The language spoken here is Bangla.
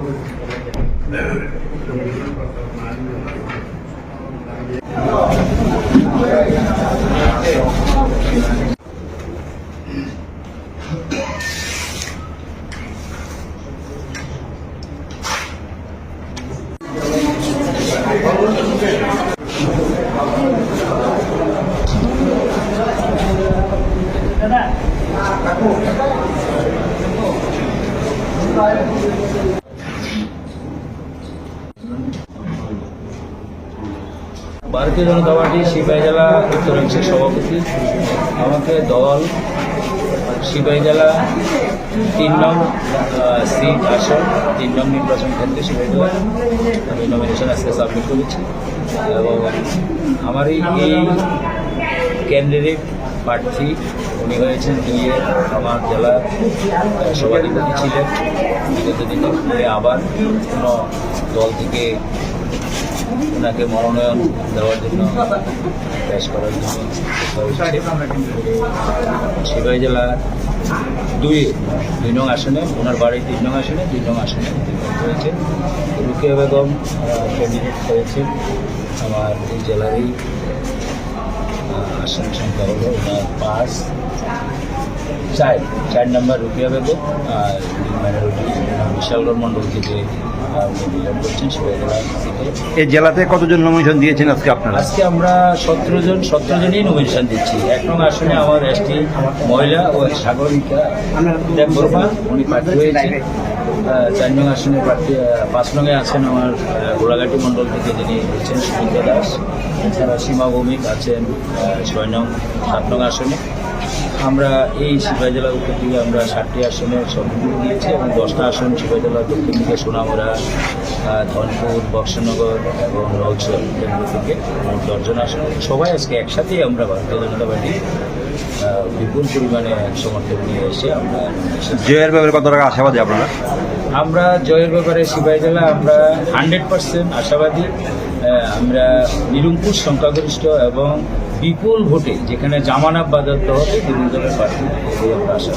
对。ভারতীয় জনতা পার্টি সিপাহী জেলা উত্তরাংশের সভাপতি, আমাকে দল, সিপাহী জেলা তিন নং সিট আসন, তিন নং নির্বাচন ক্ষেত্রে সিপাহী জেলা। আমি নমিনেশন আজকে সাবমিট করেছি। এবং আমার এই ক্যান্ডিডেট প্রার্থী। উনি হয়েছেন দুইয়ে আমার জেলার সভাধিপতি ছিলেন। বিগত দিনে উনি আবার কোনো দল থেকে ওনাকে মনোনয়ন দেওয়ার জন্য পেশ করার জন্য সিপাহী জেলার দুই দুই নং আসনে, ওনার বাড়ি তিন নং আসনে, দুই নং আসনে হয়েছে রুকিয়া বেগম ক্যান্ডিডেট হয়েছে আমার এই জেলারই আহ, আসন সংখ্যা হলো ওনার পাঁচ চার চার নম্বর রুকিয়া বেগম আর দুই মাইনরিটি বিশালগড় মণ্ডল থেকে করছেন এই জেলাতে কতজন নমিনেশন দিয়েছেন আজকে আপনারা? আজকে আমরা সতেরো জন সতেরো জনই নমিনেশন দিচ্ছি। এক নং আসনে আমার এসটি মহিলা ও সাগরিকা দেববর্মা উনি প্রার্থী হয়েছে চার নং আসনে প্রার্থী পাঁচ নঙে আছেন আমার গোলাঘাটি মণ্ডল থেকে যিনি হচ্ছেন সুমিত্রা দাস। এছাড়া সীমা ভৌমিক আছেন ছয় নং সাত নং আসনে। আমরা এই সিপাহী জেলা উত্তর দিকে আমরা ষাটটি আসনে সম্পূর্ণ দিয়েছি এবং দশটা আসন সিপাহী জেলা দক্ষিণ দিকে সোনামুড়া ধনপুর বক্সনগর এবং নলছল কেন্দ্র থেকে মোট দশজন আসন। সবাই আজকে একসাথেই আমরা ভারতীয় জনতা পার্টি বিপুল পরিমাণে সমর্থন নিয়ে এসে আমরা জয়ের ব্যাপারে কত টাকা আশাবাদী আপনারা? আমরা জয়ের ব্যাপারে সিপাহী জেলা আমরা হান্ড্রেড পার্সেন্ট আশাবাদী আমরা নিরঙ্কুশ সংখ্যাগরিষ্ঠ এবং বিপুল ভোটে যেখানে জামানাব বাদত্ত হবে তিনি দলের প্রার্থী আশা